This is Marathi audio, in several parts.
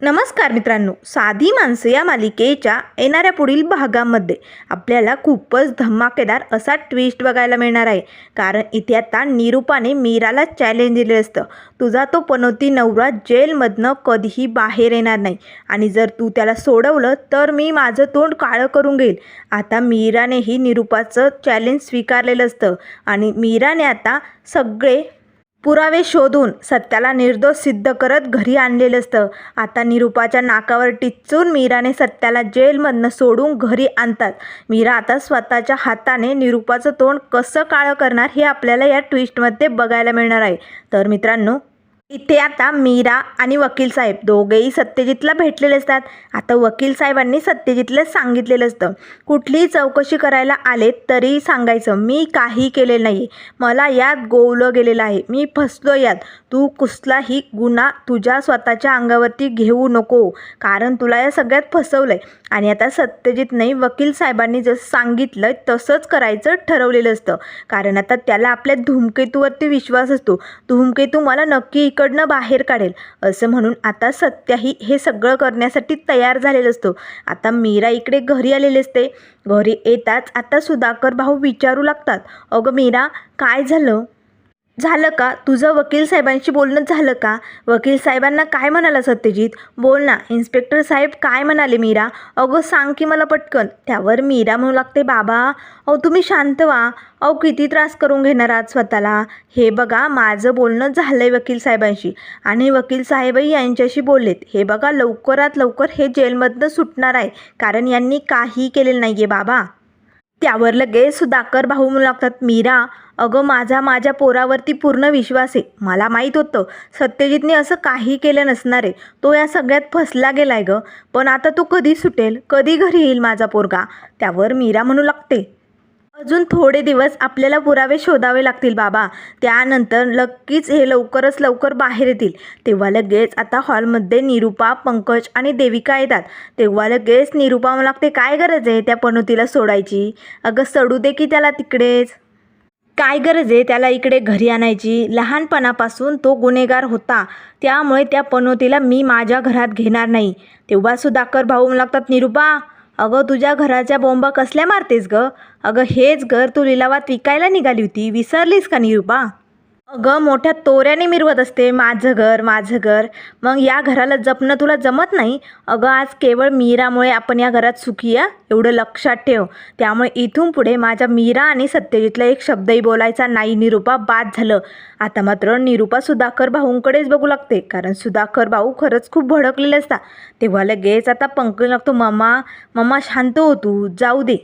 नमस्कार मित्रांनो साधी माणसं या मालिकेच्या येणाऱ्या पुढील भागामध्ये आपल्याला खूपच धमाकेदार असा ट्विस्ट बघायला मिळणार आहे. कारण इथे आता निरूपाने मीराला चॅलेंज दिले असतं. तुझा तो पनोती नवरा जेलमधनं कधीही बाहेर येणार नाही. आणि जर तू त्याला सोडवलं तर मी माझं तोंड काळं करून घेईल. आता मीरानेही निरूपाचं चॅलेंज स्वीकारलेलं असतं. आणि मीराने आता सगळे पुरावे शोधून सत्याला निर्दोष सिद्ध करत घरी आणलेलं असतं. आता निरूपाच्या नाकावर टिचून मीराने सत्याला जेलमधनं सोडून घरी आणतात. मीरा आता स्वतःच्या हाताने निरूपाचं तोंड कसं काळं करणार हे आपल्याला या ट्विस्टमध्ये बघायला मिळणार आहे. तर मित्रांनो इथे आता मीरा आणि वकील साहेब दोघेही सत्यजितला भेटलेले असतात. आता वकील साहेबांनी सत्यजितला सांगितलेलं असतं. कुठलीही चौकशी करायला आले तरी सांगायचं मी काही केले नाही मला यात गोवलं गेलेलं आहे. मी फसलो यात. तू कुसलाही गुन्हा तुझ्या स्वतःच्या अंगावरती घेऊ नको. कारण तुला या सगळ्यात फसवलं आहे आणि आता सत्यजितने वकील साहेबांनी जसं सांगितलं तसंच करायचं ठरवलेलं असतं. कारण आता त्याला आपल्या धूमकेतूवरती विश्वास असतो. धूमकेतू मला नक्की इकडनं बाहेर काढेल. असं म्हणून आता सत्याही हे सगळं करण्यासाठी तयार झालेलं असतो. आता मीरा इकडे घरी आलेले असते. घरी येताच आता सुधाकर भाऊ विचारू लागतात. अगं मीरा काय झालं? झालं का? तुझं वकील साहेबांशी बोलणं झालं का? वकील साहेबांना काय म्हणाला सत्यजित? बोल ना. इन्स्पेक्टर साहेब काय म्हणाले मीरा? अगं सांग की मला पटकन. त्यावर मीरा म्हणू लागते बाबा अहो तुम्ही शांत व्हा. अहो किती त्रास करून घेणार आहात स्वतःला? हे बघा माझं बोलणं झालं आहे वकील साहेबांशी. आणि वकील साहेबही यांच्याशी बोललेत. हे बघा लवकरात लवकर हे जेलमधनं सुटणार आहे. कारण यांनी काही केलेलं नाही आहे बाबा. त्यावर लगेच सुधाकर भाऊ म्हणू लागतात मीरा अगं माझा माझ्या पोरावरती पूर्ण विश्वास आहे. मला माहीत होतं सत्यजितने असं काही केलं नसणार आहे. तो या सगळ्यात फसला गेला आहे गं. पण आता तो कधी सुटेल? कधी घरी येईल माझा पोरगा? त्यावर मीरा म्हणू लागते. अजून थोडे दिवस आपल्याला पुरावे शोधावे लागतील बाबा. त्यानंतर नक्कीच हे लवकरच लवकर बाहेर येतील. तेव्हा लगेच आता हॉलमध्ये निरूपा पंकज आणि देविका येतात. तेव्हा लगेच निरूपा मला लागते काय गरज आहे त्या पनोतीला सोडायची? अगं सोडू दे की त्याला तिकडेच. काय गरज आहे त्याला इकडे घरी आणायची? लहानपणापासून तो गुन्हेगार होता. त्यामुळे त्या पनोतीला मी माझ्या घरात घेणार नाही. तेव्हा सुधाकर भाऊ मला लागतात निरूपा अगं तुझ्या घराच्या बोंबा कसल्या मारतेस गं? अगं हेच घर तू लिलावात विकायला निघाली होती. विसरलीस का निरूपा? अगं मोठ्या तोऱ्याने मिरवत असते. माझं घर माझं घर. मग या घराला जपणं तुला जमत नाही? अगं आज केवळ मीरामुळे आपण या घरात सुखी या? एवढं लक्षात ठेव. त्यामुळे इथून पुढे माझ्या मीरा आणि सत्यजितला एक शब्दही बोलायचा नाही. निरूपा बाद झालं. आता मात्र निरूपा सुधाकर भाऊंकडेच बघू लागते. कारण सुधाकर भाऊ खरंच खूप भडकलेले असतात. तेव्हा लगेच आता पंकज लागतो. मम्मा मम्मा शांत हो तू. जाऊ दे.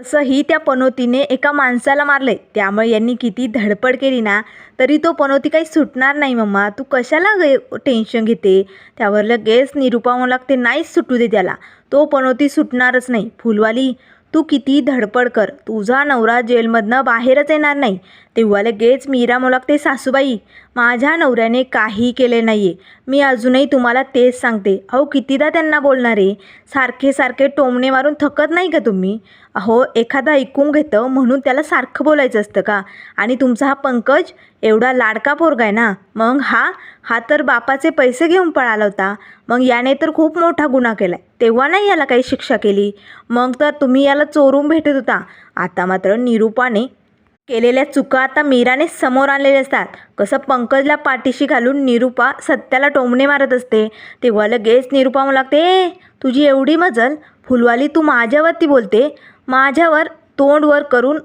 असंही त्या पनोतीने एका माणसाला मारले त्यामुळे यांनी किती धडपड केली ना तरी तो पनोती काही सुटणार नाही मम्मा. तू कशाला गे- टेन्शन घेते? त्यावर लगेच निरुपा म्हणू लागते नाहीच सुटू दे त्याला. तो पनोती सुटणारच नाही. फुलवाली तू किती धडपड कर. तुझा नवरा जेलमधनं बाहेरच येणार नाही. तेव्हा लगेच मीरा म्हणू सासूबाई. माझ्या नवऱ्याने काही केले नाही आहे मी अजूनही तुम्हाला तेच सांगते. अहो कितीदा त्यांना बोलणार? आहे सारखे सारखे टोमणे मारून थकत नाही का तुम्ही? अहो एखादा ऐकून घेतं म्हणून त्याला सारखं बोलायचं असतं का? आणि तुमचा हा पंकज? एवढा लाडका पोरगा आहे ना. मग हा हा तर बापाचे पैसे घेऊन पळाला होता. मग याने तर खूप मोठा गुन्हा केला आहे तेव्हा नाही याला काही शिक्षा केली. मग तर तुम्ही याला चोरून भेटत होता. आता मात्र निरूपाने केलेल्या चुका आता मीराने समोर आणलेल्या असतात. कसं पंकजला पाठीशी घालून निरूपा सत्याला टोमणे मारत असते. तेव्हा लगेच निरूपा म्हणू लागते "ए, तुझी एवढी मजल फुलवाली तू माझ्यावरती बोलते. माझ्यावर तोंडवर करून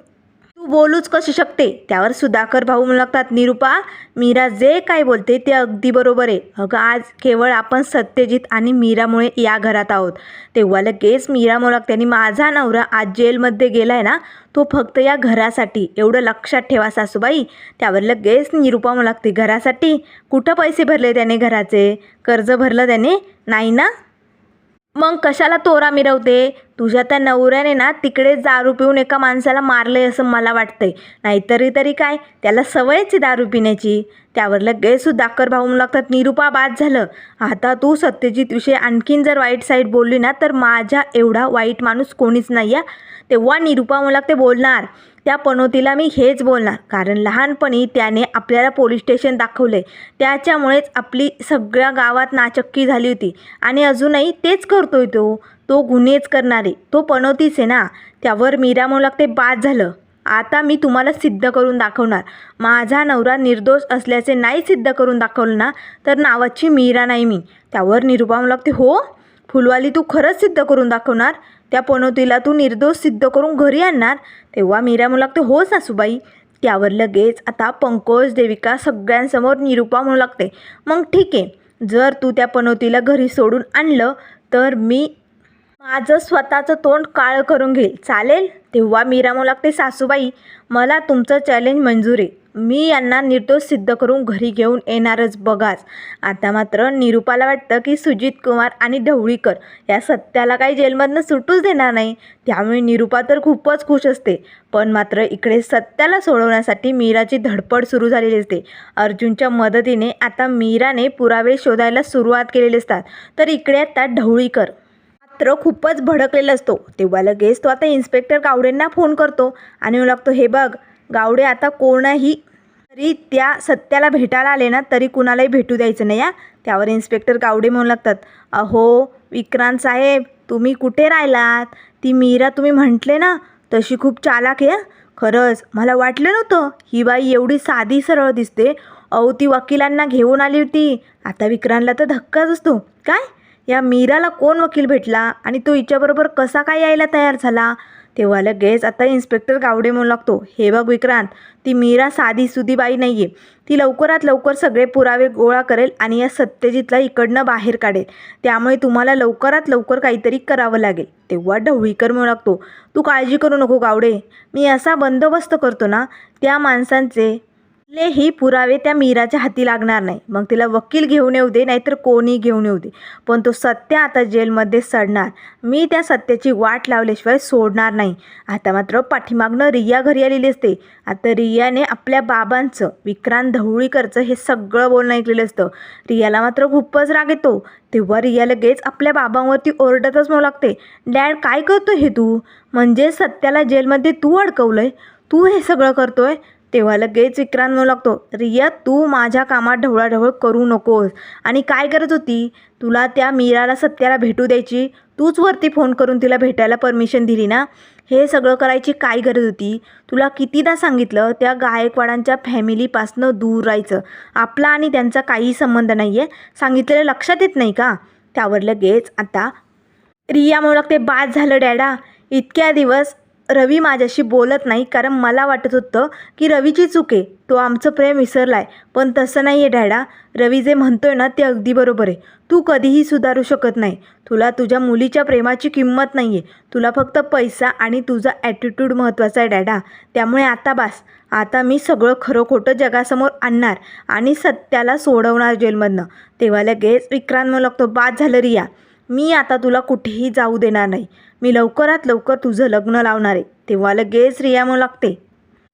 तू बोलूच कशी शकते? त्यावर सुधाकर भाऊ म्हणू लागतात निरूपा मीरा जे काय बोलते ते अगदी बरोबर आहे. अगं आज केवळ आपण सत्यजित आणि मीरामुळे या घरात आहोत. तेव्हा लगेच मीरा लागते आणि माझा नवरा आज जेलमध्ये गेला आहे ना तो फक्त या घरासाठी. एवढं लक्षात ठेवा सासूबाई. त्यावर लगेच निरूपा म्हणू लागते घरासाठी कुठं पैसे भरले त्याने घराचे? कर्ज भरलं त्याने? नाही ना? मग कशाला तोरा मिरवते? तुझ्या त्या नवऱ्याने ना तिकडे दारू पिऊन एका माणसाला मारलंय असं मला वाटतंय. नाहीतरी तरी काय? त्याला सवयच आहे दारू पिण्याची. त्यावर लगेच दाकर भाऊ लागतात. निरुपा बाद झालं. आता तू सत्यजित विषयी आणखीन जर वाईट साईड बोलली ना तर माझ्या एवढा वाईट माणूस कोणीच नाही आहे तेव्हा निरुपा मला ते बोलणार. त्या पनोतीला मी हेच बोलणार. कारण लहानपणी त्याने आपल्याला पोलीस स्टेशन दाखवले त्याच्यामुळेच आपली सगळ्या गावात नाचक्की झाली होती. आणि अजूनही तेच करतोय तो. तो गुन्हेच करणारे. तो पनोतीच आहे ना. त्यावर मीरा म्हणू लागते बाद झालं. आता मी तुम्हाला सिद्ध करून दाखवणार. माझा नवरा निर्दोष असल्याचे नाही सिद्ध करून दाखवलं ना तर नावाची मीरा नाही मी. त्यावर निरुपा म्हणू लागते हो फुलवाली तू खरंच सिद्ध करून दाखवणार? त्या पनोतीला तू निर्दोष सिद्ध करून घरी आणणार? तेव्हा मीरा म्हणू लागते हो सासूबाई. त्यावर लगेच आता पंकज देविका सगळ्यांसमोर निरुपा म्हणू लागते मग ठीक आहे. जर तू त्या पनोतीला घरी सोडून आणलं तर मी माझं स्वतःचं तोंड काळं करून घेईल. चालेल? तेव्हा मीरा म्हणू लागते सासूबाई मला तुमचं चॅलेंज मंजूर आहे. मी यांना निर्दोष सिद्ध करून घरी घेऊन येणारच बघाच. आता मात्र निरुपाला वाटतं की सुजित कुमार आणि ढवळीकर या सत्याला काही जेलमधनं सुटूच देणार नाही. त्यामुळे निरुपा तर खूपच खुश असते. पण मात्र इकडे सत्याला सोडवण्यासाठी मीराची धडपड सुरू झालेली असते. अर्जुनच्या मदतीने आता मीराने पुरावे शोधायला सुरुवात केलेली असतात. तर इकडे आता ढवळीकर. मात्र खूपच भडकलेला असतो. तेव्हा लगेच तो आता इन्स्पेक्टर कावडेंना फोन करतो आणि म्हणू लागतो हे बघ गावडे आता कोणाही तरी त्या सत्याला भेटायला आले ना तरी कुणालाही भेटू द्यायचं नाही या त्यावर इन्स्पेक्टर गावडे म्हणू लागतात अहो विक्रांत साहेब तुम्ही कुठे राहिलात? ती मीरा तुम्ही म्हटले ना तशी खूप चालाक आहे खरंच मला वाटलं नव्हतं ही बाई एवढी साधी सरळ दिसते. अहो ती वकिलांना घेऊन आली होती. आता विक्रांतला तर धक्काच असतो. काय? या मीराला कोण वकील भेटला? आणि तो हिच्याबरोबर कसा काय यायला तयार झाला? तेव्हा लगेच आता इन्स्पेक्टर गावडे म्हणू लागतो हे बघ विक्रांत ती मीरा साधी सुधी बाई नाही आहे ती लवकरात लवकर सगळे पुरावे गोळा करेल आणि या सत्यजितला इकडनं बाहेर काढेल. त्यामुळे तुम्हाला लवकरात लवकर काहीतरी करावं लागेल. तेव्हा ढवळीकर म्हणू लागतो तू काळजी करू नको गावडे. मी असा बंदोबस्त करतो ना त्या माणसांचे कुठलेही पुरावे त्या मीराच्या हाती लागणार नाही. मग तिला वकील घेऊन येऊ दे नाहीतर कोणी घेऊन येऊ दे. पण तो सत्य आता जेलमध्ये सडणार. मी त्या सत्याची वाट लावल्याशिवाय सोडणार नाही. आता मात्र पाठीमागनं रिया घरी आलेली असते. आता रियाने आपल्या बाबांचं विक्रांत ढवळीकरचं हे सगळं बोलणं ऐकलेलं असतं. रियाला मात्र खूपच राग येतो. तेव्हा रिया लगेच आपल्या बाबांवरती ओरडतच म्हणू लागते डॅड काय करतो हे तू? म्हणजे सत्याला जेलमध्ये तू अडकवलंय? तू हे सगळं करतोय? तेव्हा लगेच विक्रांत म्हणू लागतो रिया तू माझ्या कामात ढवळाढवळ करू नकोस. आणि काय करत होती? तुला त्या मीराला सत्याला भेटू द्यायची? तूच वरती फोन करून तिला भेटायला परमिशन दिली ना? हे सगळं करायची काय गरज होती? तुला कितीदा सांगितलं त्या गायकवाडांच्या फॅमिलीपासनं दूर राहायचं? आपला आणि त्यांचा काही संबंध नाही आहे सांगितलेलं लक्षात येत नाही का? त्यावर लगेच आता रिया म्हणू लागते बाद झालं डॅडा. इतक्या दिवस रवी माझ्याशी बोलत नाही कारण मला वाटत होतं की रवीची चूक आहे. तो आमचं प्रेम विसरला आहे पण तसं नाही आहे डॅडा. रवी जे म्हणतोय ना ते अगदी बरोबर आहे. तू कधीही सुधारू शकत नाही. तुला तुझ्या मुलीच्या प्रेमाची किंमत नाही आहे तुला फक्त पैसा आणि तुझा ॲटिट्यूड महत्त्वाचा आहे डॅडा. त्यामुळे आता बास. आता मी सगळं खरं खोटं जगासमोर आणणार आणि सत्याला सोडवणार जेलमधनं. तेव्हा लगेच विक्रांत म्हणू लागतो बाद झालं रिया. मी आता तुला कुठेही जाऊ देणार नाही. मी लवकरात लवकर तुझं लग्न लावणार आहे. तेव्हा लगेच रिया म्हणू लागते.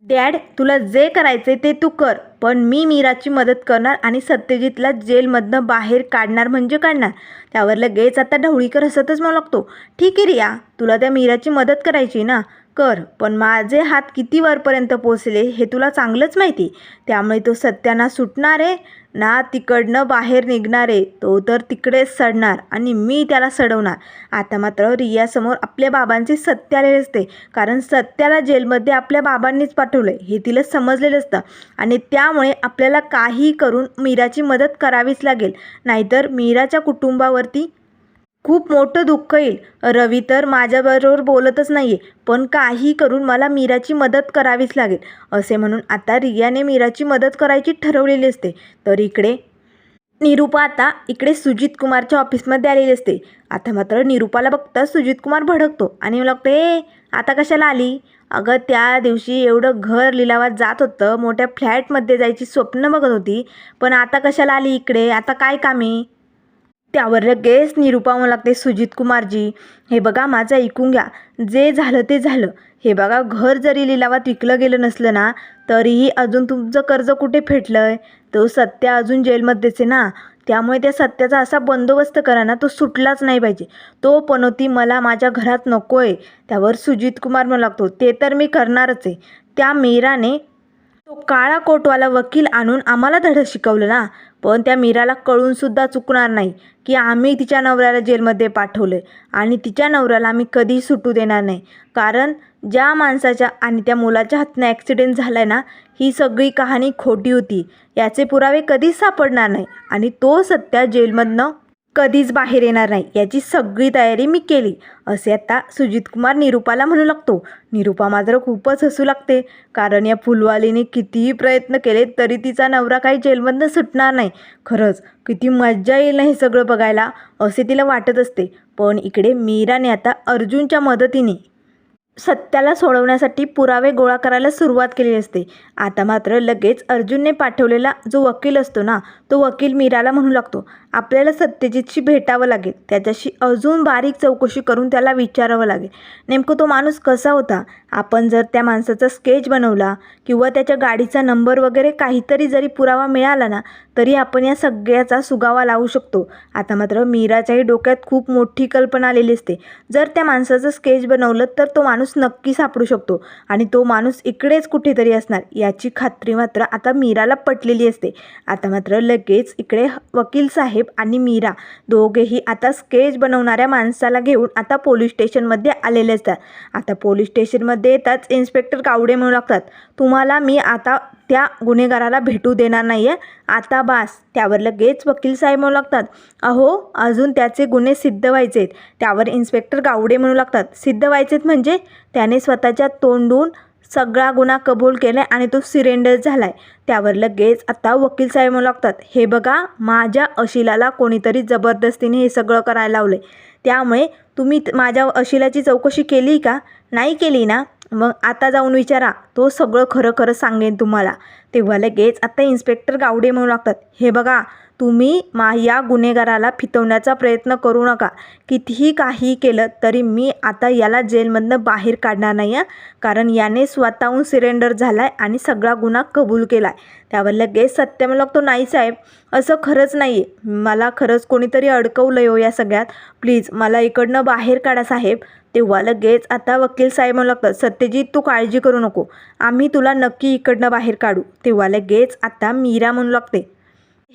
डॅड तुला जे करायचे ते तू कर पण मी मीराची मदत करणार आणि सत्यजितला जेलमधनं बाहेर काढणार म्हणजे काढणार. त्यावर लगेच आता ढवळीकर हसतच मला लागतो. ठीक आहे रिया तुला त्या मीराची मदत करायची ना? कर पण माझे हात किती वरपर्यंत पोचले हे तुला चांगलंच माहिती. त्यामुळे तो सत्याना सुटणार आहे. ना तिकडनं बाहेर निघणार आहे तो तर तिकडेच सडणार आणि मी त्याला सडवणार. आता मात्र रियासमोर आपल्या बाबांचे सत्य आलेले असते. कारण सत्याला जेलमध्ये आपल्या बाबांनीच पाठवलं हे तिला समजलेलं असतं. आणि त्यामुळे आपल्याला काही करून मीराची मदत करावीच लागेल. नाहीतर मीराच्या कुटुंबावरती खूप मोठं दुःख येईल. रवी तर माझ्याबरोबर बोलतच नाही आहे पण काही करून मला मीराची मदत करावीच लागेल असे म्हणून आता रियाने मीराची मदत करायची ठरवलेली असते. तर इकडे निरूपा आता इकडे सुजित कुमारच्या ऑफिसमध्ये आलेली असते. आता मात्र निरूपाला बघता सुजित कुमार भडकतो आणि मला ए आता कशाला आली? अगं त्या दिवशी एवढं घर लिलावात जात होतं मोठ्या फ्लॅटमध्ये जायची स्वप्न बघत होती पण आता कशाला आली इकडे? आता काय कामे त्यावर लगेच निरुपा लागते सुजित कुमारजी. हे बघा माझं ऐकून घ्या. जे झालं ते झालं. हे बघा घर जरी लिलावात विकलं गेलं नसलं ना तरीही अजून तुमचं कर्ज कुठे फेटलं आहे तो सत्य अजून जेलमध्येच आहे ना? त्यामुळे त्या सत्याचा असा बंदोबस्त करा ना तो सुटलाच नाही पाहिजे. तो पनोती मला माझ्या घरात नको आहे त्यावर सुजित कुमार म्हणू लागतो ते तर मी करणारच आहे. त्या मीराने तो काळा कोटवाला वकील आणून आम्हाला धडं शिकवलं ना? पण त्या मीराला कळूनसुद्धा चुकणार नाही की आम्ही तिच्या नवऱ्याला जेलमध्ये पाठवलं आणि तिच्या नवऱ्याला आम्ही कधीही सुटू देणार नाही. कारण ज्या माणसाच्या आणि त्या मुलाच्या हातनं ॲक्सिडेंट झाला आहे ना ही सगळी कहाणी खोटी होती. याचे पुरावे कधीच सापडणार नाही आणि तो सत्या जेलमधनं कधीच बाहेर येणार नाही. याची सगळी तयारी मी केली. असे आता सुजित कुमार निरुपाला म्हणू लागतो. निरुपा मात्र खूपच हसू लागते. कारण या फुलवालीने कितीही प्रयत्न केले तरी तिचा नवरा काही जेलमधनं सुटणार नाही. खरंच किती मज्जा येईल ना हे सगळं बघायला असे तिला वाटत असते. पण इकडे मीराने आता अर्जुनच्या मदतीने सत्याला सोडवण्यासाठी पुरावे गोळा करायला सुरुवात केली असते. आता मात्र लगेच अर्जुनने पाठवलेला जो वकील असतो ना तो वकील मीराला म्हणू लागतो. आपल्याला सत्यजितशी भेटावं लागेल. त्याच्याशी अजून बारीक चौकशी करून त्याला विचारावं लागेल. नेमकं तो माणूस कसा होता? आपण जर त्या माणसाचा स्केच बनवला किंवा त्याच्या गाडीचा नंबर वगैरे काहीतरी जरी पुरावा मिळाला ना तरी आपण या सगळ्याचा सुगावा लावू शकतो. आता मात्र मीराच्याही डोक्यात खूप मोठी कल्पना आलेली असते. जर त्या माणसाचं स्केच बनवलं तर तो माणूस नक्की सापडू शकतो आणि तो माणूस इकडेच कुठेतरी असणार. याची खात्री मात्र आता मीराला पटलेली असते. आता मात्र लगेच इकडे वकील साहेब आणि मीरा दोघेही आता स्केच बनवणाऱ्या माणसाला घेऊन आता पोलीस स्टेशनमध्ये आलेले असतात. आता पोलीस स्टेशनमध्ये येताच इन्स्पेक्टर कावडे म्हणू लागतात तुम्हाला मी आता त्या गुन्हेगाराला भेटू देणार नाही आहे आता बास. त्यावर लगेच वकील साहेब म्हणू लागतात अहो अजून त्याचे गुन्हे सिद्ध व्हायचे आहेत त्यावर इन्स्पेक्टर गावडे म्हणू लागतात सिद्ध व्हायचेत म्हणजे? त्याने स्वतःच्या तोंडून सगळा गुन्हा कबूल केला आणि तो सिरेंडर झाला आहे त्यावर लगेच आता वकील साहेब म्हणू लागतात हे बघा माझ्या अशिलाला कोणीतरी जबरदस्तीने हे सगळं करायला लावलं आहे त्यामुळे तुम्ही माझ्या अशिलाची चौकशी केली का? नाही केली ना. मग आता जाऊन विचारा. तो सगळं खरं खरं सांगेन तुम्हाला. तेव्हा लगेच आत्ता इन्स्पेक्टर गावडे म्हणू लागतात हे बघा तुम्ही मा या गुन्हेगाराला फितवण्याचा प्रयत्न करू नका. कितीही काही केलं तरी मी आता याला जेलमधनं बाहेर काढणार नाही आहे कारण याने स्वतःहून सिरेंडर झाला आहे आणि सगळा गुन्हा कबूल केला आहे त्यावर लगेच सत्य म्हणू लागतो नाही साहेब असं खरंच नाही आहे मला खरंच कोणीतरी अडकवलं हो या सगळ्यात. प्लीज मला इकडनं बाहेर काढा साहेब. तेव्हा लगेच आता वकील साहेब म्हणू लागतात सत्यजित तू काळजी करू नको. आम्ही तुला नक्की इकडनं बाहेर काढू. तेव्हा लगेच आता मीरा म्हणू लागते.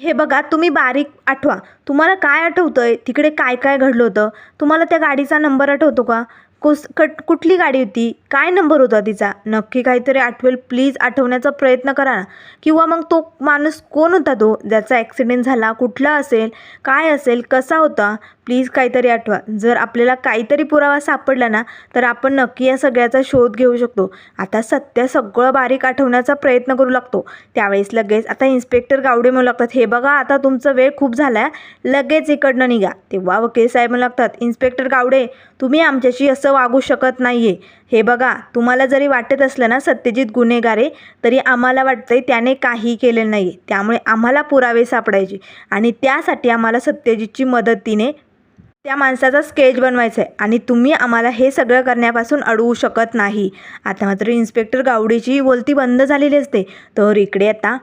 हे बघा तुम्ही बारीक आठवा. तुम्हाला काय आठवतं आहे तिकडे काय काय घडलं होतं? तुम्हाला त्या गाडीचा नंबर आठवतो का? कुस कट कुठली गाडी होती? काय नंबर होता तिचा? नक्की काहीतरी आठवेल. प्लीज आठवण्याचा प्रयत्न करा ना. किंवा मग तो माणूस कोण होता तो? ज्याचा ॲक्सिडेंट झाला कुठला असेल काय असेल कसा होता? प्लीज काहीतरी आठवा. जर आपल्याला काहीतरी पुरावा सापडला ना तर आपण नक्की या सगळ्याचा शोध घेऊ शकतो. आता सत्य सगळं बारीक आठवण्याचा प्रयत्न करू लागतो. त्यावेळेस लगेच आता इन्स्पेक्टर गावडे म्हणू लागतात हे बघा आता तुमचा वेळ खूप झाला आहे लगेच इकडनं निघा. तेव्हा वकील साहेब म्हणू लागतात इन्स्पेक्टर गावडे तुम्ही आमच्याशी असं वागू शकत नाही आहे हे बघा तुम्हाला जरी वाटत असलं ना सत्यजित गुन्हेगार आहे तरी आम्हाला वाटतंय त्याने काही केलेलं नाही आहे त्यामुळे आम्हाला पुरावे सापडायचे. आणि त्यासाठी आम्हाला सत्यजितची मदतीने त्या माणसाचा स्केच बनवायचा आहे आणि तुम्ही आम्हाला हे सगळं करण्यापासून अडवू शकत नाही. आता मात्र इन्स्पेक्टर गावडेची बोलती बंद झालेली असते. तर इकडे आता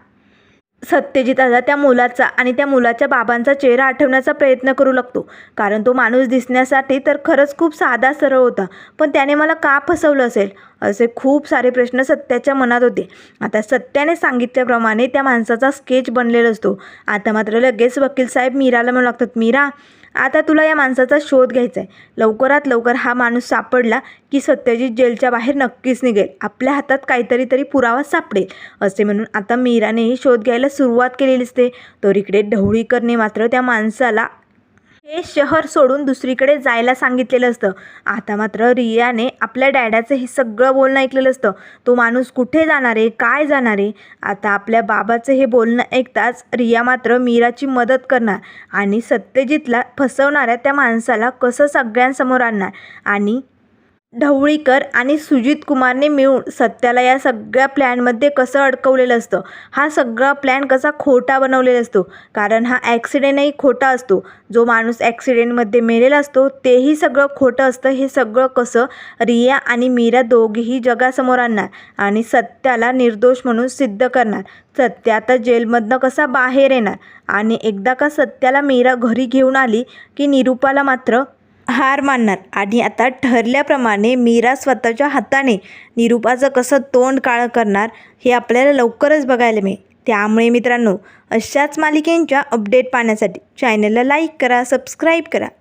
सत्यजित आता त्या मुलाचा आणि त्या मुलाच्या बाबांचा चेहरा आठवण्याचा प्रयत्न करू लागतो. कारण तो माणूस दिसण्यासाठी तर खरंच खूप साधा सरळ होता. पण त्याने मला का फसवलं असेल? असे खूप सारे प्रश्न सत्याच्या मनात होते. आता सत्याने सांगितल्याप्रमाणे त्या माणसाचा स्केच बनलेला असतो. आता मात्र लगेच वकील साहेब मीराला म्हणू लागतात मीरा आता तुला या माणसाचा शोध घ्यायचा आहे लवकरात लवकर हा माणूस सापडला की सत्यजित जेलच्या बाहेर नक्कीच निघेल. आपल्या हातात काहीतरी तरी पुरावा सापडेल. असे म्हणून आता मीरानेही शोध घ्यायला सुरुवात केलेली असते तर इकडे ढवळीकरने मात्र त्या माणसाला हे शहर सोडून दुसरीकडे जायला सांगितलेलं असतं. आता मात्र रियाने आपल्या डॅडाचं हे सगळं बोलणं ऐकलेलं असतं. तो माणूस कुठे जाणार आहे? काय जाणार आहे? आता आपल्या बाबाचं हे बोलणं ऐकताच रिया मात्र मीराची मदत करणार आणि सत्यजितला फसवणाऱ्या त्या माणसाला कसं सगळ्यांसमोर आणणार? आणि ढवळीकर आणि सुजित कुमारने मिळून सत्याला या सगळ्या प्लॅनमध्ये कसं अडकवलेलं असतं? हा सगळा प्लॅन कसा खोटा बनवलेला असतो? कारण हा ॲक्सिडेंटही खोटा असतो. जो माणूस ॲक्सिडेंटमध्ये मेलेला असतो तेही सगळं खोटं असतं. हे सगळं कसं रिया आणि मीरा दोघीही जगासमोर आणणार आणि सत्याला निर्दोष म्हणून सिद्ध करणार? सत्या आता जेलमधनं कसा बाहेर येणार? आणि एकदा का सत्याला मीरा घरी घेऊन आली की निरूपाला मात्र हार मानणार. आणि आता ठरल्याप्रमाणे मीरा स्वतःच्या हाताने निरूपाचं कसं तोंड काळं करणार हे आपल्याला लवकरच बघायला मिळेल. त्यामुळे मित्रांनो अशाच मालिकेंच्या अपडेट पाहण्यासाठी चॅनलला लाईक करा सबस्क्राईब करा.